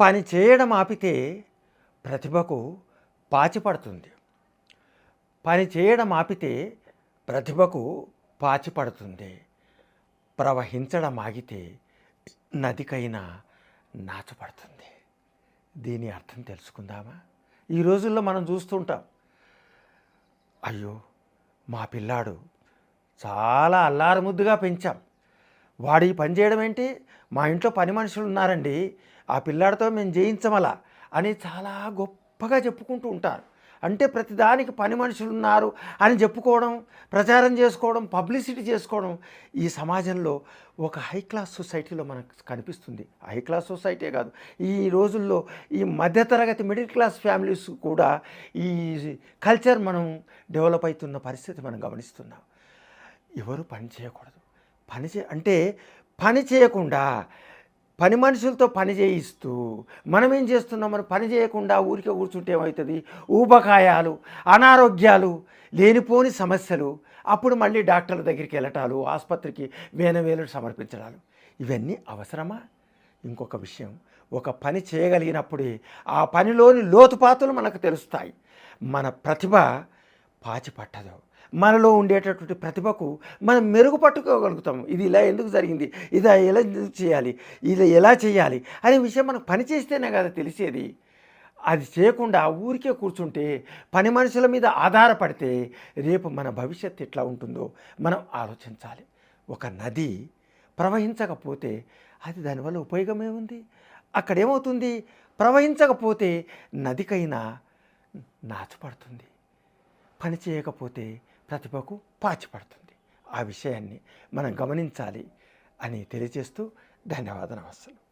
పని చేయడం ఆపితే ప్రతిభకు పాచి పడుతుంది పని చేయడం ఆపితే ప్రతిభకు పాచి పడుతుంది ప్రవహించడం ఆగితే నదికైనా నాచపడుతుంది దీని అర్థం తెలుసుకుందామా? ఈ రోజుల్లో మనం చూస్తుంటాం అయ్యో మా పిల్లాడు చాలా అల్లారముద్దుగా పెంచాం. వాడి పని చేయడం ఏంటి? మా ఇంట్లో పని మనుషులు ఉన్నారండి. ఆ పిల్లాడితో మేము జయించమలా అని చాలా గొప్పగా చెప్పుకుంటూ ఉంటారు. అంటే ప్రతిదానికి పని మనుషులు ఉన్నారు అని చెప్పుకోవడం ప్రచారం చేసుకోవడం పబ్లిసిటీ చేసుకోవడం ఈ సమాజంలో ఒక హై క్లాస్ సొసైటీలో మనకు కనిపిస్తుంది. హై క్లాస్ సొసైటీ కాదు. ఈ రోజుల్లో ఈ మధ్యతరగతి మిడిల్ క్లాస్ ఫ్యామిలీస్ కూడా ఈ కల్చర్ మనం డెవలప్ అవుతున్న పరిస్థితి మనం గమనిస్తున్నాం. ఎవరు పని చేయకూడదు. పని చే అంటే పని చేయకుండా పని మనుషులతో పని చేయిస్తూ మనం ఏం చేస్తున్నాం? మనం పని చేయకుండా ఊరికే కూర్చుంటే ఏమవుతుంది? ఊబకాయాలు అనారోగ్యాలు లేనిపోని సమస్యలు అప్పుడు మళ్ళీ డాక్టర్ల దగ్గరికి వెళ్ళటాలు ఆసుపత్రికి వేనవేలు సమర్పించడాలు. ఇవన్నీ అవసరమా? ఇంకొక విషయం ఒక పని చేయగలిగినప్పుడే ఆ పనిలోని లోతుపాతులు మనకు తెలుస్తాయి. మన ప్రతిభ పాచి పట్టదు మనలో ఉండేటటువంటి ప్రతిభకు మనం మెరుగుపట్టుకోగలుగుతాము. ఇది ఇలా ఎందుకు జరిగింది? ఇది ఎలా ఎందుకు చేయాలి? ఇది ఎలా చేయాలి? అనే విషయం మనకు పని చేస్తేనే కదా తెలిసేది. అది చేయకుండా ఊరికే కూర్చుంటే పని మనుషుల మీద ఆధారపడితే రేపు మన భవిష్యత్తు ఎట్లా ఉంటుందో మనం ఆలోచించాలి. ఒక నది ప్రవహించకపోతే అది దానివల్ల ఉపయోగమే ఉంది అక్కడేమవుతుంది ప్రవహించకపోతే నదికైనా నాచుపడుతుంది. పని చేయకపోతే ప్రతిభకు పాచిపడుతుంది. ఆ విషయాన్ని మనం గమనించాలి అని తెలియజేస్తూ ధన్యవాద నమస్సులు